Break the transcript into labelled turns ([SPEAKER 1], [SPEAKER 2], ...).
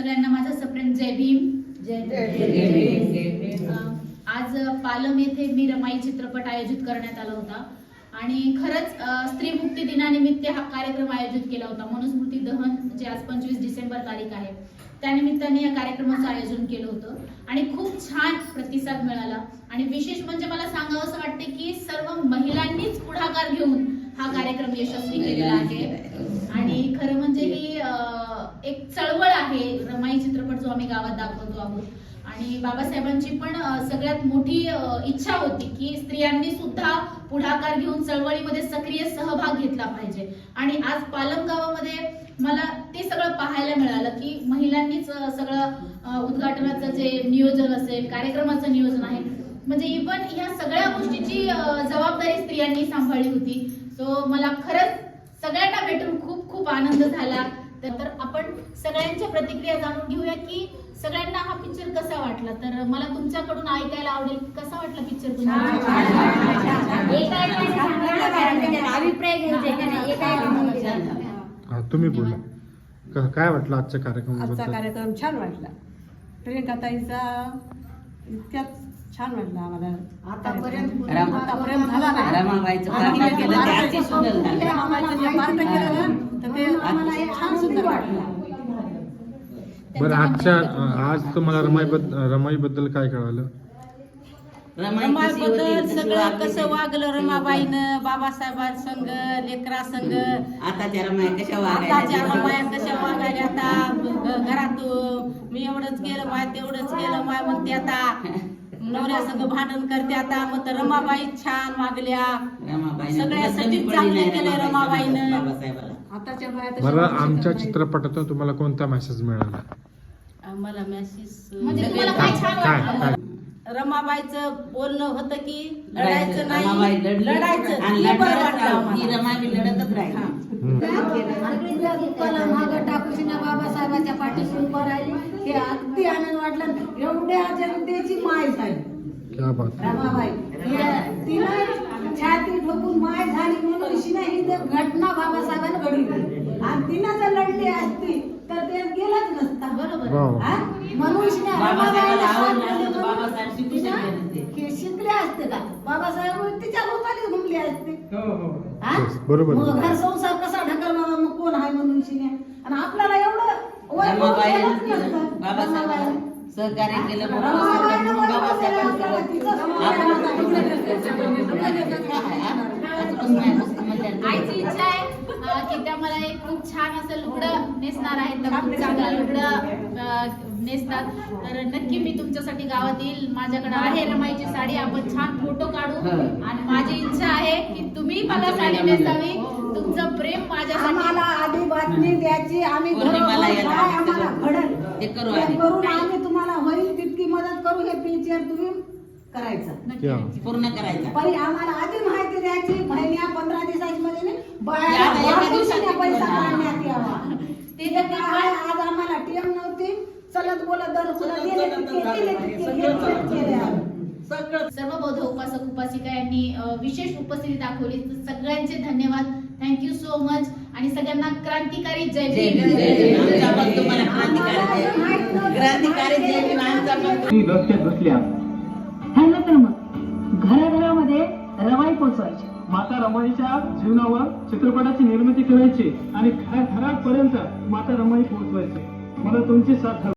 [SPEAKER 1] सगळ्यांना माझा सप्रेम जय भीम.
[SPEAKER 2] जय
[SPEAKER 1] अं, आज पालम येथे मी रमाई चित्रपट आयोजित करण्यात आला होता. आणि खरंच स्त्री मुक्ती दिनानिमित्त हा कार्यक्रम आयोजित केला होता. मनुस्मृती दहन जे आज पंचवीस डिसेंबर तारीख आहे त्यानिमित्ताने या कार्यक्रमाचं आयोजन केलं होतं. आणि खूप छान प्रतिसाद मिळाला. आणि विशेष म्हणजे मला सांगावं असं वाटते की सर्व महिलांनीच पुढाकार घेऊन हा कार्यक्रम यशस्वी केलेला आहे. आणि खरं म्हणजे ही एक चळवळ आहे रमाई आम्ही गावात दाखवतो आहोत. आणि बाबासाहेबांची पण सगळ्यात मोठी इच्छा होती की स्त्रियांनी सुद्धा पुढाकार घेऊन चळवळीमध्ये सक्रिय सहभाग घेतला पाहिजे. आणि आज पालम गावामध्ये मला ते सगळं पाहायला मिळालं की महिलांनीच सगळं उद्घाटनाचं जे नियोजन असेल कार्यक्रमाचं नियोजन आहे. म्हणजे इव्हन ह्या सगळ्या गोष्टीची जबाबदारी स्त्रियांनी सांभाळली होती. सो मला खरंच सगळ्यांना भेटून खूप खूप आनंद झाला. तर आपण सगळ्यांच्या प्रतिक्रिया जाणून घेऊया की सगळ्यांना हा पिक्चर कसा वाटला तर मला तुमच्याकडून ऐकायला आवडेल कसा वाटला पिक्चर
[SPEAKER 2] अभिप्राय घ्यायचे.
[SPEAKER 3] हा, तुम्ही बोला काय वाटलं आजच्या
[SPEAKER 4] आजचा
[SPEAKER 3] कार्यक्रमाबद्दल
[SPEAKER 4] कार्यक्रम छान वाटला प्रियंकाताईचा इतक्यात छान वाटला आम्हाला
[SPEAKER 1] आतापर्यंत
[SPEAKER 4] आतापर्यंत झाला नाही. आम्हाला छान सुंदर वाटलं.
[SPEAKER 3] बरं आजच्या आज तुम्हाला रमाई रमाई बद्दल काय कळालं?
[SPEAKER 2] रमाई कशी होती,
[SPEAKER 4] रमाबाईबद्दल
[SPEAKER 2] कशी
[SPEAKER 4] सगळं कसं. वागलं रमाबाईनं? बाबासाहेबांसंग लेकरा संग
[SPEAKER 2] आताच्या रमाई कशा
[SPEAKER 4] आताच्या रमाया कशा वागायला आता? घरात मी एवढंच केलं माय तेवढंच केलं माय म्हणते आता नवऱ्या संग भांडण करते आता. मग तर रमाबाई छान वागल्या.
[SPEAKER 2] कमी पडली
[SPEAKER 4] चांगलं
[SPEAKER 2] रमाबाईचं
[SPEAKER 4] रमाबाईनं. आताच्या बाया
[SPEAKER 3] बरं आमच्या. चित्रपटातून तुम्हाला कोणता मेसेज मिळाला?
[SPEAKER 4] आम्हाला मेसेज
[SPEAKER 1] म्हणजे तुम्हाला काय छान वाटलं.
[SPEAKER 4] रमाबाईचं बोलणं होतं की
[SPEAKER 2] लढायचं रमाबाई
[SPEAKER 4] नाही
[SPEAKER 2] लढली
[SPEAKER 4] लढायचं
[SPEAKER 2] आणि
[SPEAKER 4] हे बरं. आम्हाला.
[SPEAKER 2] ही रमाई लढतच राहिली
[SPEAKER 5] मागं टाकून बाबासाहेबाच्या पाठीशी उभं राहिली हे अगदी आनंद वाटला एवढ्या जनतेची माय झाली
[SPEAKER 3] क्या बात आहे.
[SPEAKER 5] रमाबाई हे तिनं छाती ठोकून माय झाली म्हणून हिने ही जर घटना बाबासाहेबांना घडली आणि तिनं जर लढली असती तर ते गेलंच नसता
[SPEAKER 1] बरोबर.
[SPEAKER 5] हा?
[SPEAKER 2] शिकले
[SPEAKER 5] असते का बाबासाहेब तिच्या भोवताली घुमले असते हा?
[SPEAKER 3] बरोबर.
[SPEAKER 5] मग घर संसार कसा ढकल बाबा मग कोण आहे म्हणून शिने आणि आपल्याला एवढं वय करून. नसतं.
[SPEAKER 2] सहकार्य केलं म्हणून
[SPEAKER 1] आईची इच्छा आहे अं, की त्या मला एक खूप छान असं लुगडं नेसणार आहेत तर खूप चांगलं लुगडं अं, नेसतात तर नक्की गावात येईल माझ्याकडे आहे रमाईची साडी. आपण छान फोटो काढू. आणि माझी इच्छा आहे की तुम्ही मला साडी नेसावी. तुमचं प्रेम माझ्यासाठी.
[SPEAKER 5] आम्हाला आधी बातमी द्यायची. आम्ही
[SPEAKER 2] पौर्णिमाला
[SPEAKER 5] घरोघर
[SPEAKER 2] यायला
[SPEAKER 5] काय आम्हाला
[SPEAKER 2] सगळं.
[SPEAKER 5] घडल
[SPEAKER 2] ते करू
[SPEAKER 5] ते
[SPEAKER 2] आधी.
[SPEAKER 5] करून आम्ही तुम्हाला होईल तितकी मदत करू. हे पिक्चर तुम्ही करायचं.
[SPEAKER 1] नक्की.
[SPEAKER 2] पूर्ण करायचा.
[SPEAKER 5] पण आम्हाला आधी माहिती द्यायची. महिन्या पंधरा दिवसाची मध्ये नाही, बाया-
[SPEAKER 2] या
[SPEAKER 5] वाढदिवसाला
[SPEAKER 2] दिवसात
[SPEAKER 5] पैसा. काढण्यात यावा.
[SPEAKER 1] ते
[SPEAKER 5] काय? आज आम्हाला टीएम नव्हती. चलत बोलत दर.
[SPEAKER 1] सर्व बौद्ध उपासक उपासिका यांनी विशेष उपस्थिती दाखवली. सगळ्यांचे धन्यवाद. थँक्यू सो मच आणि सगळ्यांना क्रांतिकारी जय
[SPEAKER 2] क्रांतिकारी
[SPEAKER 6] घराघरामध्ये रवाई पोचवायची.
[SPEAKER 7] माता रमाईच्या जीवनावर चित्रपटाची निर्मिती करायची आणि घराघरापर्यंत माता रमाई पोहोचवायची मला तुमची साथ